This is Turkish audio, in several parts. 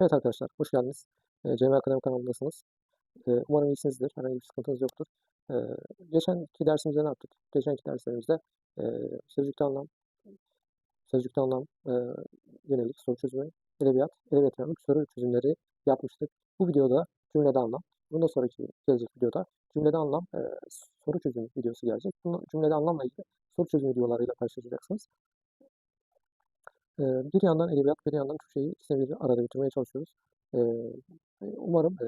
Evet arkadaşlar, hoş geldiniz. E, Cemil Akademi kanalındasınız. E, umarım iyisinizdir, herhangi bir sıkıntınız yoktur. E, geçenki dersimizde ne yaptık? Geçenki derslerimizde e, sözcükte anlam, sözcükte anlam e, yönelik soru çözümü, edebiyat, edebiyat yönelik soru çözümleri yapmıştık. Bu videoda cümlede anlam, bundan sonraki gelecek videoda cümlede anlam e, soru çözüm videosu gelecek. Bunu cümlede anlamla ilgili soru çözüm videolarıyla karşılaşacaksınız. E, bir yandan edebiyat, bir yandan Türkçeyi ikisini bir arada bitirmeye çalışıyoruz. E, umarım e,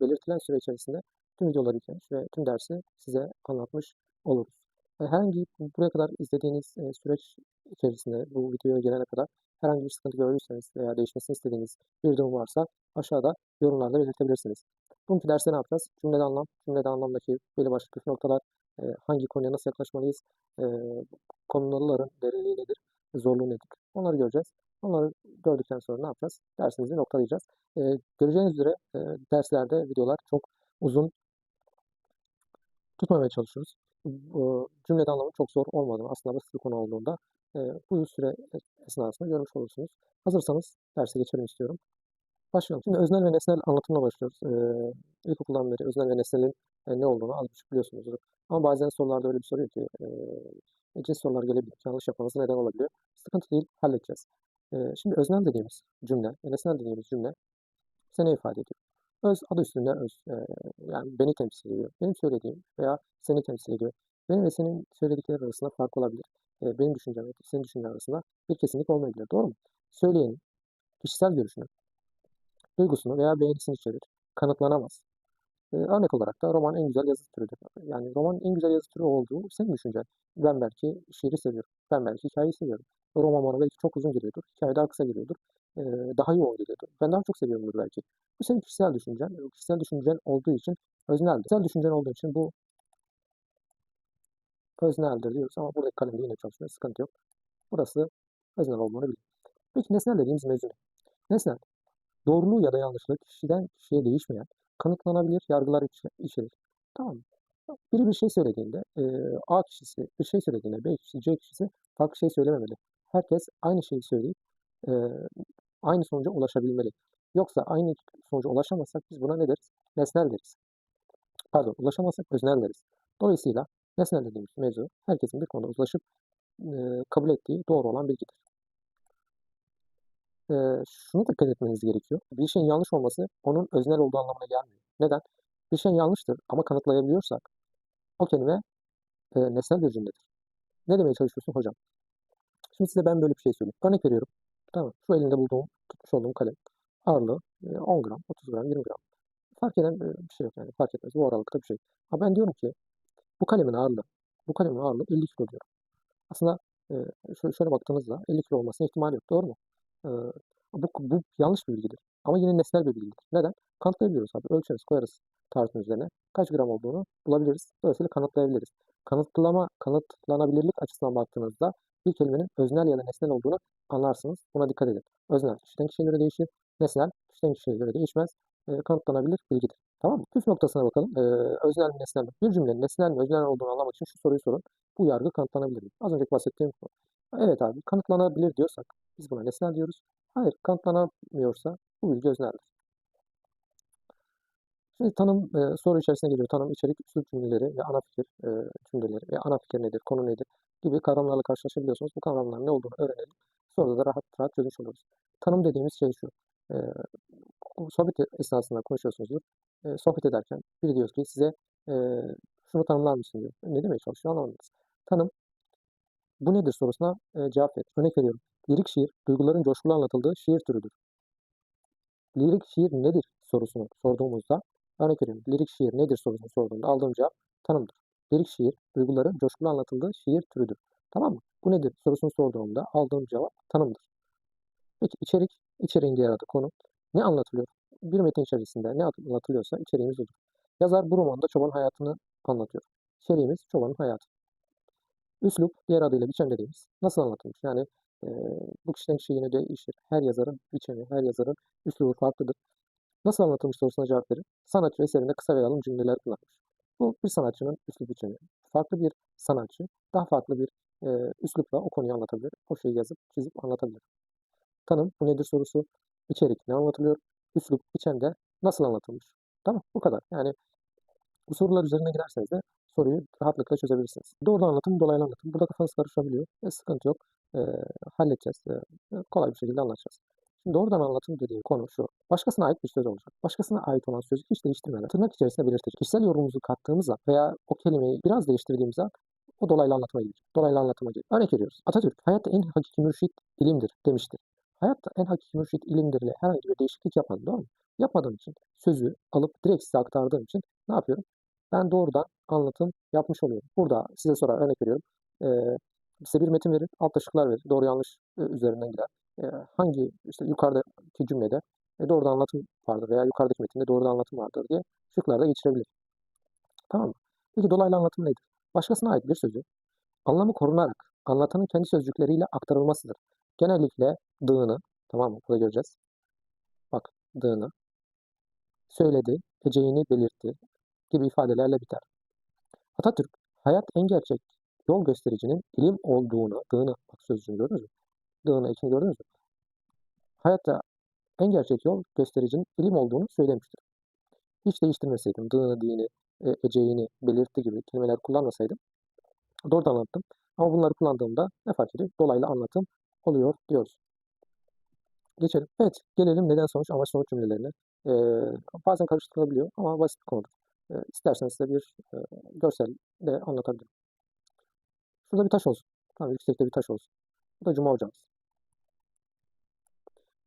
belirtilen süre içerisinde tüm videoları yüklemiş ve tüm dersi size anlatmış oluruz. E, herhangi buraya kadar izlediğiniz e, süreç içerisinde bu videoya gelene kadar herhangi bir sıkıntı gördüyseniz veya değişmesini istediğiniz bir durum varsa aşağıda yorumlarda belirtebilirsiniz. Bugünkü derste ne yapacağız? Cümlede anlam, cümlede anlamdaki belli başlı püf noktalar, e, hangi konuya nasıl yaklaşmalıyız, e, konuların derinliği nedir, zorluğu nedir? Onları göreceğiz. Onları gördükten sonra ne yapacağız? Dersimizi noktalayacağız. E, göreceğiniz üzere e, derslerde videolar çok uzun tutmamaya çalışıyoruz. Bu cümlede anlamı çok zor olmadığını, aslında basit bir konu olduğunda e, bu süre esnasında görmüş olursunuz. Hazırsanız derse geçelim istiyorum. Başlayalım. Şimdi öznel ve nesnel anlatımla başlıyoruz. Ee, ilkokuldan beri öznel ve nesnelin e, ne olduğunu az buçuk biliyorsunuzdur. Ama bazen sorularda öyle bir soruyor ki e, cins sorular gelebilir. Yanlış yapmanız neden olabiliyor. Sıkıntı değil, halledeceğiz. E, şimdi öznel dediğimiz cümle, nesnel dediğimiz cümle bize ne ifade ediyor? Öz adı üstünde öz. E, yani beni temsil ediyor. Benim söylediğim veya seni temsil ediyor. Benim ve senin söyledikleri arasında fark olabilir. E, benim düşüncem ve senin düşüncen arasında bir kesinlik olmayabilir. Doğru mu? Söyleyenin kişisel görüşünü, duygusunu veya beğenisini içerir. Kanıtlanamaz. Örnek olarak da roman en güzel yazı türüdür. Yani roman en güzel yazı türü olduğu senin düşüncen. Ben belki şiiri seviyorum. Ben belki hikayeyi seviyorum. Roman bana belki çok uzun geliyordur. Hikaye daha kısa geliyordur. Ee, daha yoğun geliyordur. Ben daha çok seviyorumdur belki. Bu senin kişisel düşüncen. Kişisel düşüncen olduğu için özneldir. Kişisel düşüncen olduğu için bu özneldir diyoruz ama buradaki kalemde yine çalışmıyor. Sıkıntı yok. Burası öznel olduğunu bilin. Peki nesnel dediğimiz mevzu ne? Nesnel Doğruluğu ya da yanlışlığı kişiden kişiye değişmeyen, kanıtlanabilir yargılar içerir. Tamam? Biri bir şey söylediğinde, e, A kişisi bir şey söylediğinde B kişisi, C kişisi farklı şey söylememeli. Herkes aynı şeyi söyleyip e, aynı sonuca ulaşabilmeli. Yoksa aynı sonuca ulaşamazsak biz buna ne deriz? Nesnel deriz. Pardon, ulaşamazsak öznel deriz. Dolayısıyla nesnel dediğimiz mevzu herkesin bir konuda uzlaşıp e, kabul ettiği doğru olan bilgidir e, şunu dikkat etmeniz gerekiyor. Bir şeyin yanlış olması onun öznel olduğu anlamına gelmiyor. Neden? Bir şey yanlıştır ama kanıtlayabiliyorsak o kelime e, nesnel bir cümledir. Ne demeye çalışıyorsun hocam? Şimdi size ben böyle bir şey söyleyeyim. Örnek veriyorum. Tamam. Şu elinde bulduğum, tutmuş olduğum kalem. Ağırlığı e, 10 gram, 30 gram, 20 gram. Fark eden bir şey yok yani. Fark etmez. Bu aralıkta bir şey. Ama ben diyorum ki bu kalemin ağırlığı, bu kalemin ağırlığı 50 kilo diyorum. Aslında e, şöyle baktığınızda 50 kilo olmasına ihtimal yok. Doğru mu? Bu, bu yanlış bir bilgidir. Ama yine nesnel bir bilgidir. Neden? Kanıtlayabiliyoruz abi. Ölçeriz, koyarız tartının üzerine. Kaç gram olduğunu bulabiliriz. Dolayısıyla kanıtlayabiliriz. Kanıtlama, kanıtlanabilirlik açısından baktığınızda bir kelimenin öznel ya da nesnel olduğunu anlarsınız. Buna dikkat edin. Öznel kişiden kişiye göre değişir. Nesnel kişiden kişiye göre değişmez. E, kanıtlanabilir bilgidir. Tamam mı? Püf noktasına bakalım. E, öznel mi nesnel mi? Bir cümlenin nesnel mi öznel olduğunu anlamak için şu soruyu sorun. Bu yargı kanıtlanabilir mi? Az önce bahsettiğim. Evet abi kanıtlanabilir diyorsak biz buna nesnel diyoruz. Hayır kanıtlanamıyorsa bu bilgi özneldir. Şimdi tanım e, soru içerisine geliyor. Tanım, içerik, üslup cümleleri ve ana fikir e, cümleleri ve ana fikir nedir, konu nedir gibi kavramlarla karşılaşabiliyorsunuz. Bu kavramların ne olduğunu öğrenelim. Sonra da rahat rahat çözmüş oluruz. Tanım dediğimiz şey şu. E, sohbet esnasında konuşuyorsunuzdur. E, sohbet ederken biri diyor ki size e, şunu tanımlar mısın diyor. Ne demeye çalışıyor anlamadınız. Tanım bu nedir sorusuna e, cevap ver. Örnek veriyorum. Lirik şiir, duyguların coşkulu anlatıldığı şiir türüdür. Lirik şiir nedir sorusunu sorduğumuzda, örnek veriyorum. Lirik şiir nedir sorusunu sorduğumda aldığım cevap tanımdır. Lirik şiir, duyguların coşkulu anlatıldığı şiir türüdür. Tamam mı? Bu nedir sorusunu sorduğumda aldığım cevap tanımdır. Peki içerik, içeriğin diğer adı konu. Ne anlatılıyor? Bir metin içerisinde ne anlatılıyorsa içeriğimiz odur. Yazar bu romanda çoban hayatını anlatıyor. İçeriğimiz çobanın hayatı. Üslup, diğer adıyla biçim dediğimiz nasıl anlatılmış? Yani e, bu kişiden kişiye değişir. Her yazarın biçimi, her yazarın üslubu farklıdır. Nasıl anlatılmış sorusuna cevap verin. Sanatçı eserinde kısa ve yalın cümleler kullanmış. Bu bir sanatçının üslup biçimi. Farklı bir sanatçı daha farklı bir e, üslupla o konuyu anlatabilir. O şeyi yazıp çizip anlatabilir. Tanım bu nedir sorusu. içerik ne anlatılıyor, üslup, biçende nasıl anlatılmış. Tamam bu kadar. Yani bu sorular üzerine giderseniz de soruyu rahatlıkla çözebilirsiniz. Doğrudan anlatım, dolaylı anlatım. Burada kafanız karışabiliyor. E, sıkıntı yok. E, halledeceğiz. E, kolay bir şekilde anlatacağız. Şimdi doğrudan anlatım dediğim konu şu. Başkasına ait bir söz olacak. Başkasına ait olan sözü hiç değiştirmeden tırnak içerisinde belirtecek. Kişisel yorumumuzu kattığımız an veya o kelimeyi biraz değiştirdiğimiz an o dolaylı anlatıma gelir. Dolaylı anlatıma gelir. Örnek veriyoruz. Atatürk hayatta en hakiki mürşit ilimdir demiştir. Hayatta en hakiki mürşit ilimdirle herhangi bir değişiklik yapmadım doğru mu? Yapmadığım için sözü alıp direkt size aktardığım için ne yapıyorum? Ben doğrudan anlatım yapmış oluyorum. Burada size sorar örnek veriyorum. Ee, size bir metin verir, altta şıklar verir. Doğru yanlış e, üzerinden gider. Ee, hangi işte yukarıdaki cümlede e, doğrudan anlatım vardır veya yukarıdaki metinde doğrudan anlatım vardır diye şıklarda geçirebilir. Tamam mı? Peki dolaylı anlatım nedir? Başkasına ait bir sözü anlamı korunarak anlatanın kendi sözcükleriyle aktarılmasıdır. Genellikle dığını, tamam mı? Burada göreceğiz. Bak dığını, söyledi, eceğini belirtti gibi ifadelerle biter. Atatürk, hayat en gerçek yol göstericinin ilim olduğunu, dığını, bak sözcüğünü gördünüz mü? Dığını, ekini gördünüz mü? Hayatta en gerçek yol göstericinin ilim olduğunu söylemiştir. Hiç değiştirmeseydim, dığını, dini, e, eceğini belirtti gibi kelimeler kullanmasaydım doğrudan anlattım. Ama bunları kullandığımda ne fark ediyor? Dolaylı anlatım oluyor diyoruz. Geçelim. Evet, gelelim neden sonuç amaç sonuç cümlelerine. Ee, bazen karıştırılabiliyor ama basit bir konudur. Ee, isterseniz size bir e, görsel de anlatabilirim. Şurada bir taş olsun. Tamam, yüksekte bir taş olsun. Bu da Cuma hocamız.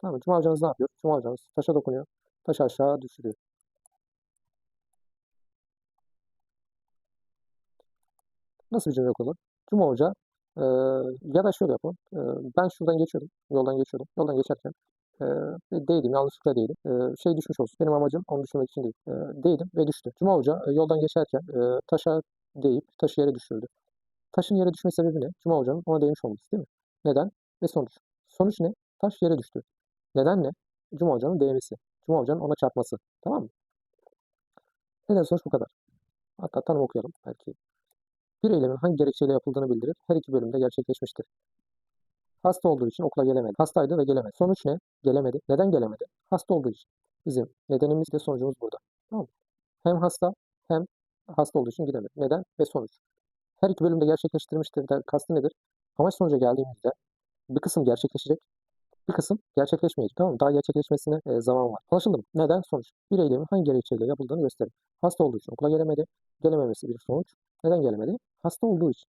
Tamam, Cuma hocamız ne yapıyor? Cuma hocamız taşa dokunuyor. Taşı aşağı düşürüyor. Nasıl bir cümle kurulur? Cuma Hoca e, ya da şöyle yapalım. E, ben şuradan geçiyordum. Yoldan geçiyordum. Yoldan geçerken e, değdim. Yanlışlıkla değdim. E, şey düşmüş olsun. Benim amacım onu düşürmek için değil. E, değdim ve düştü. Cuma Hoca e, yoldan geçerken e, taşa değip taşı yere düşürdü. Taşın yere düşme sebebi ne? Cuma Hoca'nın ona değmiş olması değil mi? Neden ve sonuç. Sonuç ne? Taş yere düştü. Neden ne? Cuma Hoca'nın değmesi. Cuma Hoca'nın ona çarpması. Tamam mı? Neden sonuç bu kadar. Hatta tanım okuyalım belki bir eylemin hangi gerekçeyle yapıldığını bildirir. Her iki bölümde gerçekleşmiştir. Hasta olduğu için okula gelemedi. Hastaydı ve gelemedi. Sonuç ne? Gelemedi. Neden gelemedi? Hasta olduğu için. Bizim nedenimiz de sonucumuz burada. Tamam mı? Hem hasta hem hasta olduğu için gidemedi. Neden ve sonuç. Her iki bölümde gerçekleştirmiştir de kastı nedir? Amaç sonuca geldiğimizde bir kısım gerçekleşecek, bir kısım gerçekleşmeyecek. Tamam mı? Daha gerçekleşmesine e, zaman var. Anlaşıldı mı? Neden? Sonuç. Bir eylemin hangi gerekçeyle yapıldığını gösterir. Hasta olduğu için okula gelemedi. Gelememesi bir sonuç. Neden gelemedi? Hasta olduğu için.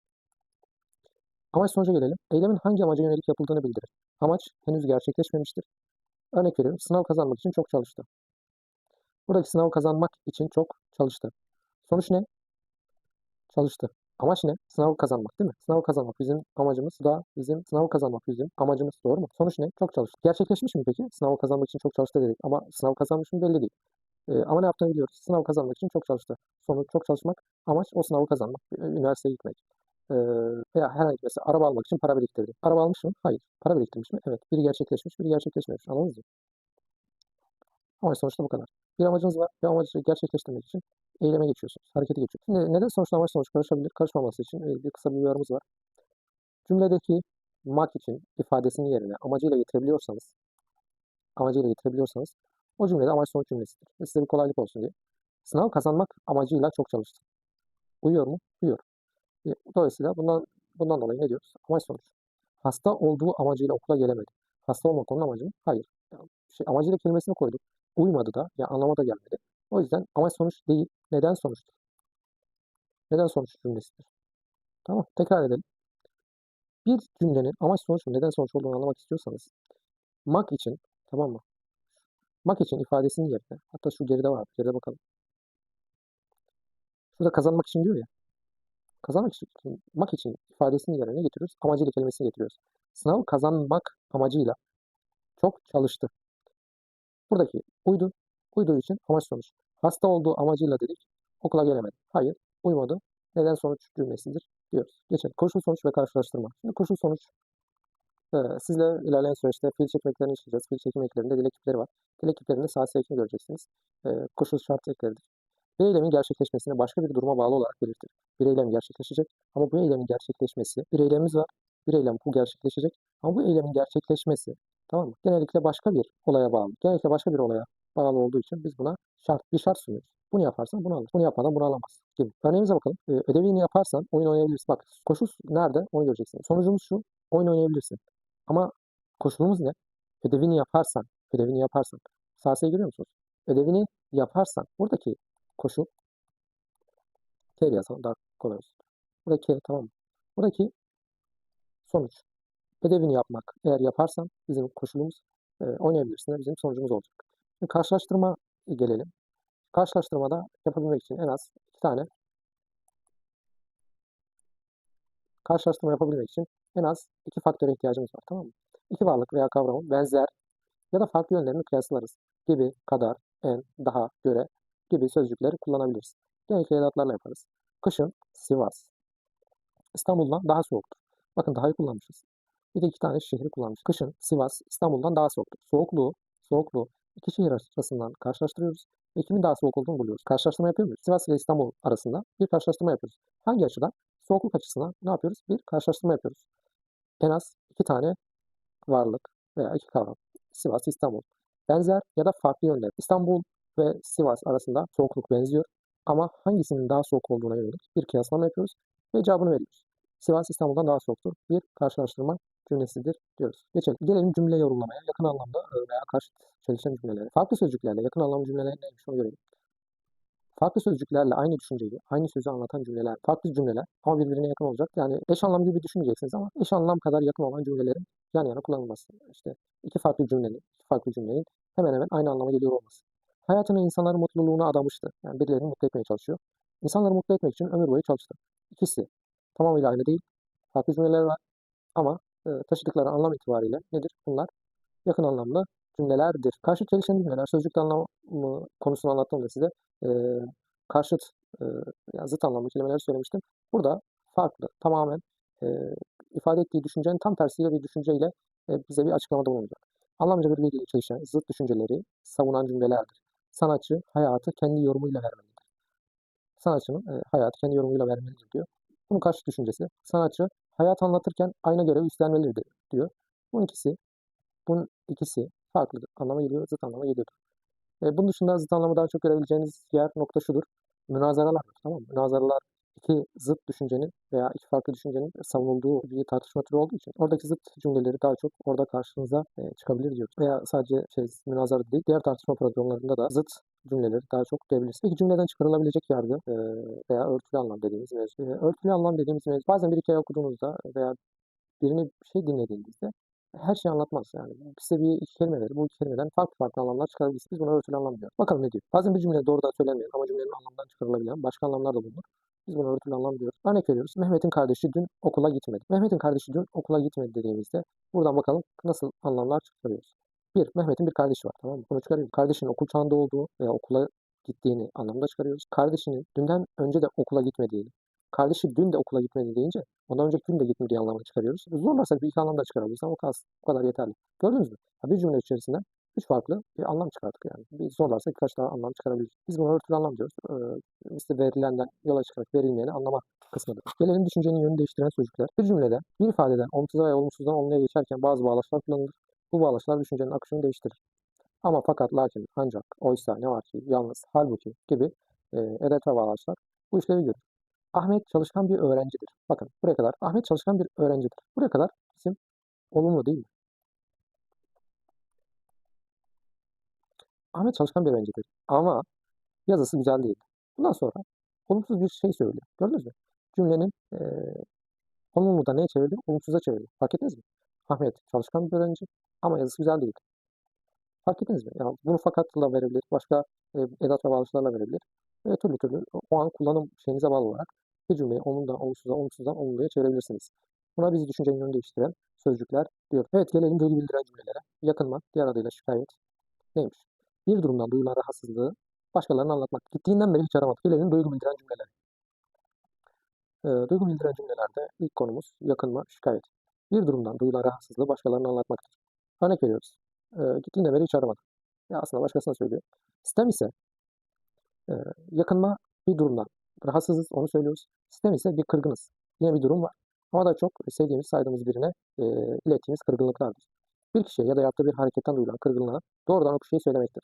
Amaç sonuca gelelim. Eylemin hangi amaca yönelik yapıldığını bildirir. Amaç henüz gerçekleşmemiştir. Örnek veriyorum. Sınav kazanmak için çok çalıştı. Buradaki sınav kazanmak için çok çalıştı. Sonuç ne? Çalıştı. Amaç ne? Sınav kazanmak değil mi? Sınav kazanmak bizim amacımız da bizim sınav kazanmak bizim amacımız doğru mu? Sonuç ne? Çok çalıştı. Gerçekleşmiş mi peki? Sınav kazanmak için çok çalıştı dedik ama sınav kazanmış mı belli değil. Ee, ama ne yaptığını biliyoruz. Sınav kazanmak için çok çalıştı. Sonuç çok çalışmak. Amaç o sınavı kazanmak. Üniversiteye gitmek. Veya herhangi mesela araba almak için para biriktirdi. Araba almış mı? Hayır. Para biriktirmiş mi? Evet. Biri gerçekleşmiş, biri gerçekleşmemiş. Anladınız mı? Amaç sonuçta bu kadar. Bir amacınız var ve amacı gerçekleştirmek için eyleme geçiyorsunuz. Harekete geçiyorsunuz. Şimdi neden sonuçta amaç sonuç karışabilir? Karışmaması için bir kısa bir uyarımız var. Cümledeki mak için ifadesinin yerine amacıyla getirebiliyorsanız amacıyla getirebiliyorsanız o cümlede amaç sonuç cümlesidir. Ve size bir kolaylık olsun diye. Sınav kazanmak amacıyla çok çalıştım. Uyuyor mu? Uyuyor. Dolayısıyla bundan, bundan dolayı ne diyoruz? Amaç sonuç. Hasta olduğu amacıyla okula gelemedi. Hasta olmak onun amacı mı? Hayır. Yani şey, amacıyla kelimesini koyduk. Uymadı da, yani anlama da gelmedi. O yüzden amaç sonuç değil, neden sonuçtur. Neden sonuç cümlesidir. Tamam, tekrar edelim. Bir cümlenin amaç sonuç neden sonuç olduğunu anlamak istiyorsanız, mak için, tamam mı? Mak için ifadesinin yerine, hatta şu geride var, geride bakalım. Şurada kazanmak için diyor ya. Kazanmak için, mak için ifadesinin yerine getiriyoruz? Amacıyla kelimesini getiriyoruz. Sınav kazanmak amacıyla çok çalıştı. Buradaki uydu, uyduğu için amaç sonuç. Hasta olduğu amacıyla dedik, okula gelemedi. Hayır, uymadı. Neden sonuç cümlesidir diyoruz. Geçelim. Koşul sonuç ve karşılaştırma. Şimdi koşul sonuç e, sizle ilerleyen süreçte fiil çekim eklerini işleyeceğiz. Fiil çekim eklerinde dil ekipleri var. Dil ekiplerinde sahası ekini göreceksiniz. E, koşul şart ekleridir. Bir eylemin gerçekleşmesini başka bir duruma bağlı olarak belirtir. Bir eylem gerçekleşecek ama bu eylemin gerçekleşmesi, bir eylemimiz var. Bir eylem bu gerçekleşecek ama bu eylemin gerçekleşmesi Tamam mı? Genellikle başka bir olaya bağlı. Genellikle başka bir olaya bağlı olduğu için biz buna şart, bir şart sunuyoruz. Bunu yaparsan bunu alır. Bunu yapmadan bunu alamaz gibi. Örneğimize bakalım. Ee, ödevini yaparsan oyun oynayabilirsin. Bak koşul nerede? Onu göreceksin. Sonucumuz şu. Oyun oynayabilirsin. Ama koşulumuz ne? Ödevini yaparsan, ödevini yaparsan. Sahasayı görüyor musunuz? Ödevini yaparsan buradaki koşul K yazalım daha kolay olsun. Buradaki K tamam mı? Buradaki sonuç. Ödevini yapmak. Eğer yaparsan bizim koşulumuz e, oynayabilirsin. Bizim sonucumuz olacak. Şimdi karşılaştırma gelelim. Karşılaştırmada yapabilmek için en az iki tane karşılaştırma yapabilmek için en az iki faktöre ihtiyacımız var. Tamam mı? İki varlık veya kavramın benzer ya da farklı yönlerini kıyaslarız. Gibi, kadar, en, daha, göre gibi sözcükleri kullanabiliriz. Genellikle edatlarla yaparız. Kışın Sivas, İstanbul'dan daha soğuktur. Bakın daha'yı kullanmışız. Bir de iki tane şehri kullanmışız. Kışın Sivas, İstanbul'dan daha soğuktur. Soğukluğu, soğukluğu iki şehir arasından karşılaştırıyoruz ve kimin daha soğuk olduğunu buluyoruz. Karşılaştırma yapıyor muyuz? Sivas ile İstanbul arasında bir karşılaştırma yapıyoruz. Hangi açıdan? Soğukluk açısından ne yapıyoruz? Bir karşılaştırma yapıyoruz. En az iki tane varlık veya iki kavram. Sivas, İstanbul. Benzer ya da farklı yönler. İstanbul ve Sivas arasında soğukluk benziyor. Ama hangisinin daha soğuk olduğuna yönelik bir kıyaslama yapıyoruz ve cevabını veriyoruz. Sivas İstanbul'dan daha soğuktur. Bir karşılaştırma cümlesidir diyoruz. Geçelim. Gelelim cümle yorumlamaya. Yakın anlamda e, veya karşıt çelişen cümlelere. Farklı sözcüklerle yakın anlamlı cümleler neymiş onu görelim. Farklı sözcüklerle aynı düşünceyi, aynı sözü anlatan cümleler, farklı cümleler ama birbirine yakın olacak. Yani eş anlam gibi düşünmeyeceksiniz ama eş anlam kadar yakın olan cümlelerin yan yana kullanılması. İşte iki farklı cümlenin, iki farklı cümlenin hemen hemen aynı anlama geliyor olması. Hayatını insanların mutluluğuna adamıştı. Yani birilerini mutlu etmeye çalışıyor. İnsanları mutlu etmek için ömür boyu çalıştı. İkisi tamamıyla aynı değil. Farklı cümleler var ama e, taşıdıkları anlam itibariyle nedir? Bunlar yakın anlamlı cümlelerdir. Karşıt çelişen cümleler, sözcük anlamı konusunu anlattığımda size e, karşıt, e, yani zıt anlamlı kelimeler söylemiştim. Burada farklı, tamamen e, ifade ettiği düşüncenin tam tersiyle bir düşünceyle e, bize bir açıklamada bulunacak. Anlamca birbiriyle çelişen zıt düşünceleri savunan cümlelerdir. Sanatçı hayatı kendi yorumuyla vermelidir. Sanatçının e, hayatı kendi yorumuyla vermelidir diyor. Bunun karşı düşüncesi. Sanatçı hayat anlatırken aynı görevi üstlenmelidir diyor. Bunun ikisi, bunun ikisi farklı anlama geliyor, zıt anlama geliyordur. E, bunun dışında zıt anlamı daha çok görebileceğiniz yer nokta şudur. Münazaralar. Tamam mı? Münazaralar iki zıt düşüncenin veya iki farklı düşüncenin savunulduğu bir tartışma türü olduğu için oradaki zıt cümleleri daha çok orada karşınıza e, çıkabilir diyoruz. Veya sadece şey münazara değil, diğer tartışma programlarında da zıt cümleleri daha çok görebilirsiniz. Peki cümleden çıkarılabilecek yargı e, veya örtülü anlam dediğimiz mevzu. E, örtülü anlam dediğimiz mevzu bazen bir hikaye okuduğunuzda veya birini bir şey dinlediğinizde her şeyi anlatmaz yani. Size bir iki kelime verir. Bu iki kelimeden farklı farklı anlamlar çıkarabilirsiniz. Biz buna örtülü anlam diyoruz. Bakalım ne diyor. Bazen bir cümle doğrudan söylenmeyen ama cümlenin anlamından çıkarılabilen başka anlamlar da bulunur. Biz buna örtülü anlam diyoruz. Örnek veriyoruz. Mehmet'in kardeşi dün okula gitmedi. Mehmet'in kardeşi dün okula gitmedi dediğimizde buradan bakalım nasıl anlamlar çıkarıyoruz. Bir, Mehmet'in bir kardeşi var tamam mı? Bunu çıkarıyoruz. Kardeşinin okul çağında olduğu veya okula gittiğini anlamda çıkarıyoruz. Kardeşinin dünden önce de okula gitmediğini, kardeşi dün de okula gitmedi deyince ondan önceki gün de gitmediği anlamını çıkarıyoruz. Zorlarsak bir iki anlam da çıkarabiliriz ama kalsın. Bu kadar yeterli. Gördünüz mü? bir cümle içerisinden üç farklı bir anlam çıkarttık yani. Bir zorlarsak birkaç daha anlam çıkarabiliriz. Biz bunu örtülü anlam diyoruz. Ee, işte verilenden yola çıkarak verilmeyeni anlama kısmıdır. Gelelim düşüncenin yönünü değiştiren sözcükler. Bir cümlede bir ifadeden olumsuza veya olumsuzdan olumluya geçerken bazı bağlaçlar kullanılır. Bu bağlaçlar düşüncenin akışını değiştirir. Ama fakat, lakin, ancak, oysa, ne var ki, yalnız, halbuki gibi e, edet ve bağlaçlar bu işlevi görür. Ahmet çalışkan bir öğrencidir. Bakın buraya kadar Ahmet çalışkan bir öğrencidir. Buraya kadar isim olumlu değil mi? Ahmet çalışkan bir öğrencidir. Ama yazısı güzel değil. Bundan sonra olumsuz bir şey söylüyor. Gördünüz mü? Cümlenin e, olumlu da neye çevirdi? Olumsuza çevirdi. Fark ettiniz mi? Ahmet çalışkan bir öğrenci ama yazısı güzel değil. Fark ettiniz mi? Yani bunu fakatla verebilir. Başka e, edat ve bağlaçlarla verebilir. Ve türlü türlü o an kullanım şeyinize bağlı olarak bir cümleyi olumdan olumsuzdan, olumsuzdan olumluya çevirebilirsiniz. Buna biz düşüncenin yönünü değiştiren sözcükler diyor. Evet gelelim duygu bildiren cümlelere. Yakınma, diğer adıyla şikayet. Neymiş? Bir durumdan duyulan rahatsızlığı başkalarına anlatmak. Gittiğinden beri hiç aramadık. Gelelim duygu bildiren cümlelere. E, duygu bildiren cümlelerde ilk konumuz yakınma, şikayet. Bir durumdan duyulan rahatsızlığı başkalarına anlatmaktır. Örnek veriyoruz. E, gittiğinden beri hiç aramadık. Ya aslında başkasına söylüyor. Sistem ise e, yakınma bir durumdan rahatsızız onu söylüyoruz. Sistem ise bir kırgınız. Yine bir durum var. Ama da çok sevdiğimiz, saydığımız birine e, ilettiğimiz kırgınlıklardır. Bir kişiye ya da yaptığı bir hareketten duyulan kırgınlığa doğrudan o kişiyi söylemektir.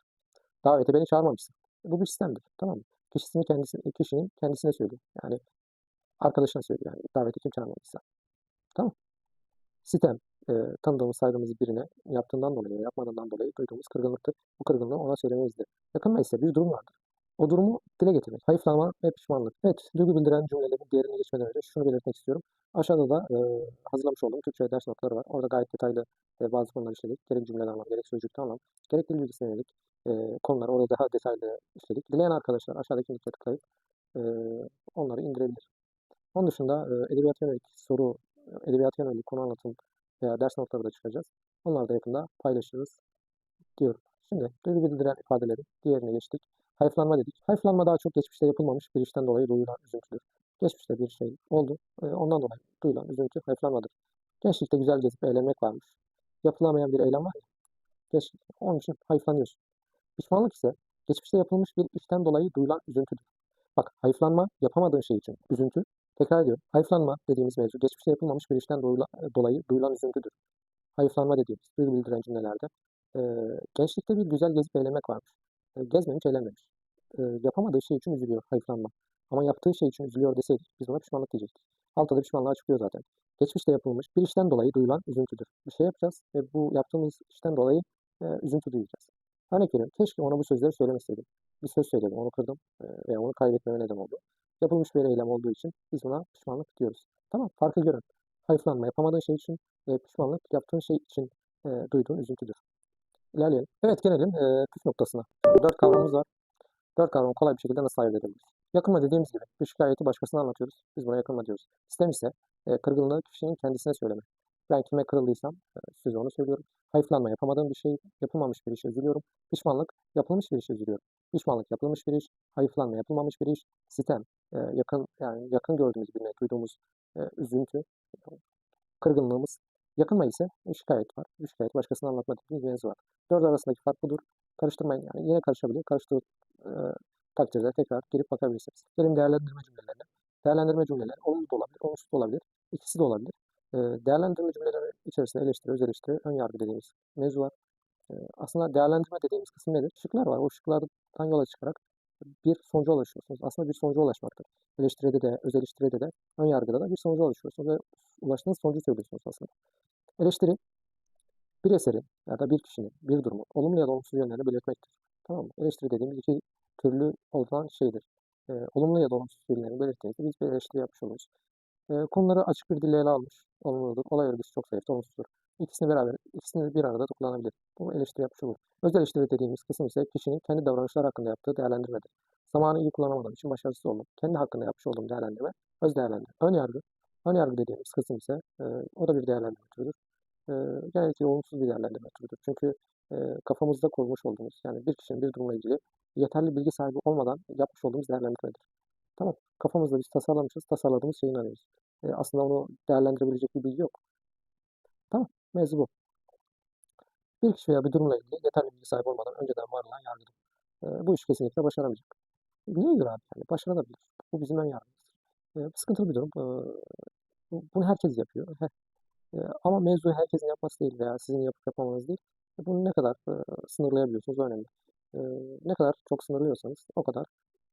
Davete beni çağırmamışsın. Bu bir sistemdir. Tamam mı? Kişisini kendisi, kişinin kendisine söylüyor. Yani arkadaşına söylüyor. Yani davete kim çağırmamışsa. Tamam. Sitem, e, tanıdığımız, saydığımız birine yaptığından dolayı, yapmadığından dolayı duyduğumuz kırgınlıktır. Bu kırgınlığı ona söylememizdir. Yakınma ise bir durum vardır. O durumu dile getirmek. Hayıflama ve pişmanlık. Evet, duygu bildiren cümlelerin diğerine geçmeden önce şunu belirtmek istiyorum. Aşağıda da e, hazırlamış olduğum Türkçe ders notları var. Orada gayet detaylı e, bazı konuları işledik. Gerek cümleden anlam, gerek sözcükten anlam, gerek dil bilgisine yönelik e, konuları orada daha detaylı işledik. Dileyen arkadaşlar aşağıdaki linke tıklayıp e, onları indirebilir. Onun dışında e, edebiyat yönelik soru, edebiyat yönelik konu anlatım veya ders notları da çıkacağız. Onları da yakında paylaşırız diyorum. Şimdi duygu bildiren ifadelerin diğerine geçtik. Hayıflanma dedik. Hayıflanma daha çok geçmişte yapılmamış bir işten dolayı duyulan üzüntüdür. Geçmişte bir şey oldu. e, Ondan dolayı duyulan üzüntü hayıflanmadır. Gençlikte güzel gezip eğlenmek varmış. Yapılamayan bir eylem var ya. Gençlik. Onun için hayıflanıyorsun. Pişmanlık ise geçmişte yapılmış bir işten dolayı duyulan üzüntüdür. Bak hayıflanma yapamadığın şey için üzüntü. Tekrar ediyorum. Hayıflanma dediğimiz mevzu geçmişte yapılmamış bir işten dolayı, duyulan üzüntüdür. Hayıflanma dediğimiz duygu bildiren cümlelerde e, gençlikte bir güzel gezip eğlenmek varmış. E, gezmemiş, eğlenmemiş. E, yapamadığı şey için üzülüyor, hayıflanma. Ama yaptığı şey için üzülüyor deseydik biz ona pişmanlık diyecektik. Altta da pişmanlığa çıkıyor zaten. Geçmişte yapılmış bir işten dolayı duyulan üzüntüdür. Bir şey yapacağız ve bu yaptığımız işten dolayı e, üzüntü duyacağız. Örnek veriyorum. Keşke ona bu sözleri söylemeseydim. Bir söz söyledim, onu kırdım e, veya onu kaybetmeme neden oldu. Yapılmış bir eylem olduğu için biz buna pişmanlık diyoruz. Tamam, farkı görün. Hayıflanma yapamadığın şey için, e, pişmanlık yaptığın şey için e, duyduğun üzüntüdür. İlerleyelim. Evet gelelim e, püf noktasına. Dört kavramımız var. Dört kavramı kolay bir şekilde nasıl ayırt edebiliriz? Yakınma dediğimiz gibi bir şikayeti başkasına anlatıyoruz. Biz buna yakınma diyoruz. Sistem ise e, kırgınlığı kişinin kendisine söyleme. Ben kime kırıldıysam e, size onu söylüyorum. Hayıflanma yapamadığım bir şey, yapılmamış bir işe üzülüyorum. Pişmanlık yapılmış bir işe üzülüyorum. Pişmanlık yapılmış bir iş, hayıflanma yapılmamış bir iş, sitem e, yakın yani yakın gördüğümüz birine duyduğumuz e, üzüntü, kırgınlığımız. Yakınma ise şikayet var. Şikayet başkasına anlatma mevzu var. Dört arasındaki fark budur. Karıştırmayın yani yine karışabilir. Karıştığı e, takdirde tekrar girip bakabilirsiniz. Gelin değerlendirme cümlelerine. Değerlendirme cümleleri olumlu da olabilir, olumsuz da olabilir. İkisi de olabilir. E, değerlendirme cümleleri içerisinde eleştiri, öz eleştiri, ön yargı dediğimiz mevzu var. E, aslında değerlendirme dediğimiz kısım nedir? Şıklar var. O şıklardan yola çıkarak bir sonuca ulaşıyorsunuz. Aslında bir sonuca ulaşmaktır. Eleştiride de, öz eleştiride de, ön yargıda da bir sonuca ulaşıyorsunuz ve ulaştığınız sonucu söylüyorsunuz aslında. Eleştiri bir eserin ya da bir kişinin, bir durumu olumlu ya da olumsuz yönlerini belirtmektir. Tamam mı? Eleştiri dediğimiz iki türlü olan şeydir. E, olumlu ya da olumsuz yönlerini belirttiğimizde biz bir eleştiri yapmış oluruz. E, konuları açık bir dille ele almış, olumludur. Olay örgüsü çok zayıf, olumsuzdur. İkisini beraber, ikisini bir arada da kullanabilir. Bu eleştiri yapmış olur. Öz eleştiri dediğimiz kısım ise kişinin kendi davranışlar hakkında yaptığı değerlendirmedir. Zamanı iyi kullanamadığım için başarısız oldum. Kendi hakkında yapmış olduğum değerlendirme, öz değerlendirme. Ön yargı. Ön yargı dediğimiz kısım ise e, o da bir değerlendirme türüdür. E, genellikle olumsuz bir değerlendirme türüdür. Çünkü e, kafamızda kurmuş olduğumuz, yani bir kişinin bir durumla ilgili yeterli bilgi sahibi olmadan yapmış olduğumuz değerlendirmedir. Tamam. Kafamızda biz tasarlamışız, tasarladığımız şeyi inanıyoruz. E, aslında onu değerlendirebilecek bir bilgi yok. Tamam. Mevzu bu. Bir kişi veya bir durumla ilgili yeterli bilgi sahibi olmadan önceden varılan yargıdır. E, bu iş kesinlikle başaramayacak. Niye göre abi? Yani başarılabilir. Bu bizim ön yargımızdır. E, sıkıntılı bir durum. E, bunu herkes yapıyor. E, ama mevzu herkesin yapması değil veya sizin yapıp yapmamanız değil. E, bunu ne kadar e, sınırlayabiliyorsunuz önemli. E, ne kadar çok sınırlıyorsanız o kadar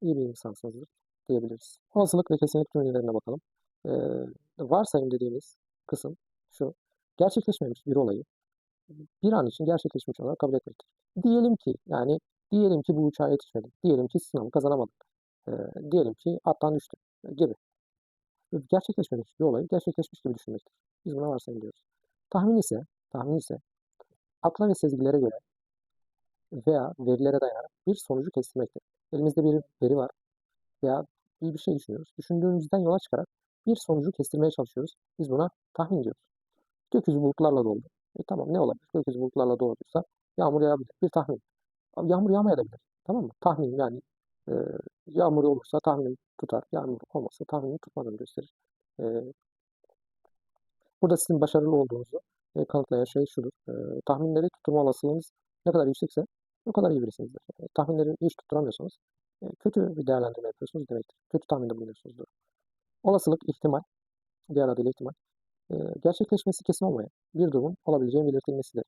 iyi bir insansınızdır diyebiliriz. Olasılık ve kesinlik cümlelerine bakalım. E, varsayım dediğimiz kısım şu. Gerçekleşmemiş bir olayı bir an için gerçekleşmiş olarak kabul etmektir. Diyelim ki yani diyelim ki bu uçağa yetişmedim. Diyelim ki sınavı kazanamadım. E, diyelim ki attan düştüm gibi. Gerçekleşmemiş bir olayı gerçekleşmiş gibi düşünmektir. Biz buna varsayım diyoruz. Tahmin ise, tahmin ise akla ve sezgilere göre veya verilere dayanarak bir sonucu kestirmektir. Elimizde bir veri var veya bir, bir şey düşünüyoruz. Düşündüğümüzden yola çıkarak bir sonucu kestirmeye çalışıyoruz. Biz buna tahmin diyoruz. Gökyüzü bulutlarla doldu. E tamam ne olabilir? Gökyüzü bulutlarla dolduysa yağmur yağabilir. Bir tahmin. Yağmur yağmayabilir. Tamam mı? Tahmin yani e, yağmur olursa tahminim tutar. Yağmur olmazsa tahminim tutmadığını gösterir. E, burada sizin başarılı olduğunuzu e, kanıtlayan şey şudur. E, tahminleri tutturma olasılığınız ne kadar yüksekse o kadar iyi birisinizdir. E, tahminleri hiç tutturamıyorsanız e, kötü bir değerlendirme yapıyorsunuz demektir. Kötü tahminde bulunuyorsunuzdur. Olasılık, ihtimal, diğer adıyla ihtimal, gerçekleşmesi kesin olmayan bir durumun olabileceği belirtilmesidir.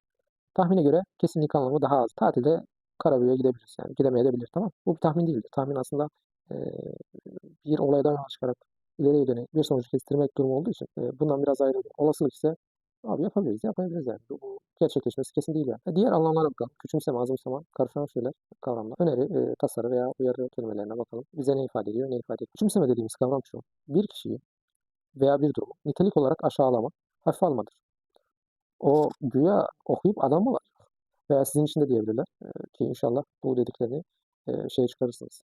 Tahmine göre kesinlik anlamı daha az. Tatilde Karabük'e gidebiliriz. Yani gidemeyebilir tamam. Bu bir tahmin değildir. Tahmin aslında e, bir olaydan yola çıkarak ileriye dönük bir sonucu kestirmek durumu olduğu için e, bundan biraz ayrı. Olasılık ise abi yapabiliriz, yapabiliriz yani. Bu gerçekleşmesi kesin değil yani. E, diğer anlamlara bakalım. Küçümseme, azımsama, karışan şeyler, kavramlar. Öneri, e, tasarı veya uyarı kelimelerine bakalım. Bize ne ifade ediyor, ne ifade ediyor. Küçümseme dediğimiz kavram şu. Bir kişiyi veya bir durumu nitelik olarak aşağılama, hafife almadır. O güya okuyup adam var? Veya sizin için de diyebilirler. Ki inşallah bu dediklerini şeye çıkarırsınız.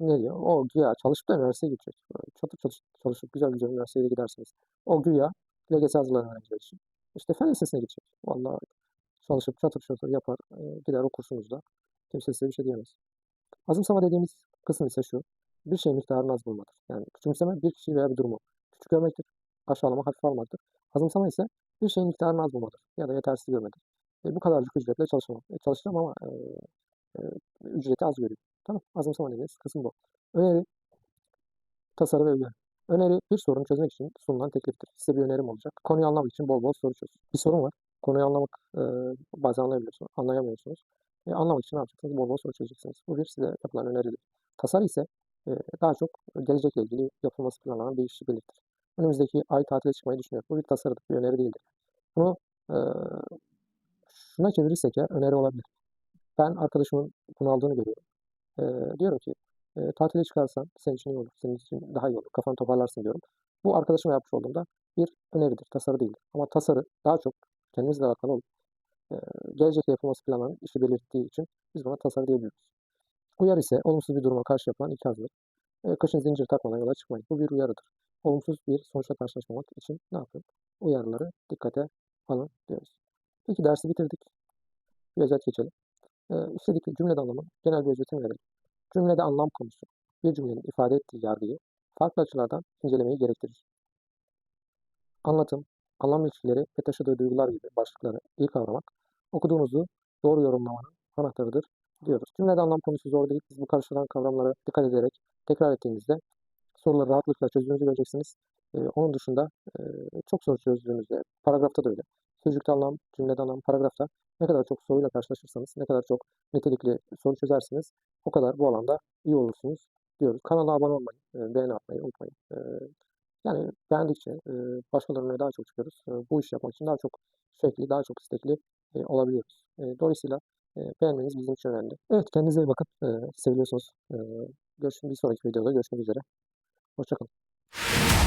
Ne diyor? O güya çalışıp da üniversiteye gidecek. Çatır çatır çalışıp güzel güzel üniversiteye de gidersiniz. O güya LGS hazırlanan öğrenciler için. İşte fen lisesine gidecek. Vallahi çalışıp çatır çatır yapar. gider o kursunuzda. Kimse size bir şey diyemez. Azımsama dediğimiz kısım ise şu. Bir şey miktarını az bulmadır. Yani küçümseme bir kişiyi veya bir durumu küçük görmektir. Aşağılama hafif almaktır. Azımsama ise bir şeyin miktarını az bulmadır. Ya da yetersiz görmedir. E, bu kadarcık ücretle çalışamam. E, çalışacağım ama e, e, ücreti az görüyorum. Tamam. Azımsama dediğimiz kısım bu. Öneri, tasarı ve uyarı. Öneri bir sorunu çözmek için sunulan tekliftir. Size bir önerim olacak. Konuyu anlamak için bol bol soru çöz. Bir sorun var. Konuyu anlamak e, bazen anlayabiliyorsunuz, anlayamıyorsunuz. E, anlamak için ne yapacaksınız? Bol bol soru çözeceksiniz. Bu bir size yapılan öneridir. Tasarı ise daha çok gelecekle ilgili yapılması planlanan bir işi belirtir. Önümüzdeki ay tatile çıkmayı düşünüyor. Bu bir tasarıdır, bir öneri değildir. Bunu e, şuna çevirirsek ya öneri olabilir. Ben arkadaşımın bunu aldığını görüyorum. E, diyorum ki e, tatile çıkarsan senin için iyi olur, senin için daha iyi olur, kafanı toparlarsın diyorum. Bu arkadaşıma yapmış olduğumda bir öneridir, tasarı değildir. Ama tasarı daha çok kendimizle alakalı olup e, gelecekte yapılması planlanan işi belirttiği için biz buna tasarı diyebiliriz. Uyarı ise olumsuz bir duruma karşı yapılan ikazdır. E, kışın zincir takmadan yola çıkmayın. Bu bir uyarıdır. Olumsuz bir sonuçla karşılaşmamak için ne yapın? Uyarıları dikkate alın diyoruz. Peki dersi bitirdik. Bir özet geçelim. E, işledik cümlede anlamı genel bir özetini verelim. Cümlede anlam konusu bir cümlenin ifade ettiği yargıyı farklı açılardan incelemeyi gerektirir. Anlatım, anlam ilişkileri ve taşıdığı duygular gibi başlıkları iyi kavramak, okuduğunuzu doğru yorumlamanın anahtarıdır diyoruz. Cümlede anlam konusu zor değil. Biz bu karşılanan kavramlara dikkat ederek tekrar ettiğinizde soruları rahatlıkla çözdüğünüzü göreceksiniz. Ee, onun dışında e, çok soru çözdüğünüzde, paragrafta da öyle. Sözcükte anlam, cümlede anlam, paragrafta ne kadar çok soruyla karşılaşırsanız, ne kadar çok nitelikli soru çözersiniz, o kadar bu alanda iyi olursunuz diyoruz. Kanala abone olmayı, e, beğeni atmayı unutmayın. E, yani beğendikçe e, başkalarına daha çok çıkıyoruz. E, bu işi yapmak için daha çok şekli, daha çok istekli e, olabiliyoruz. E, dolayısıyla beğenmeniz bizim için önemli. Evet kendinize iyi bakın. E, seviyorsunuz. E, görüşün bir sonraki videoda görüşmek üzere. Hoşçakalın.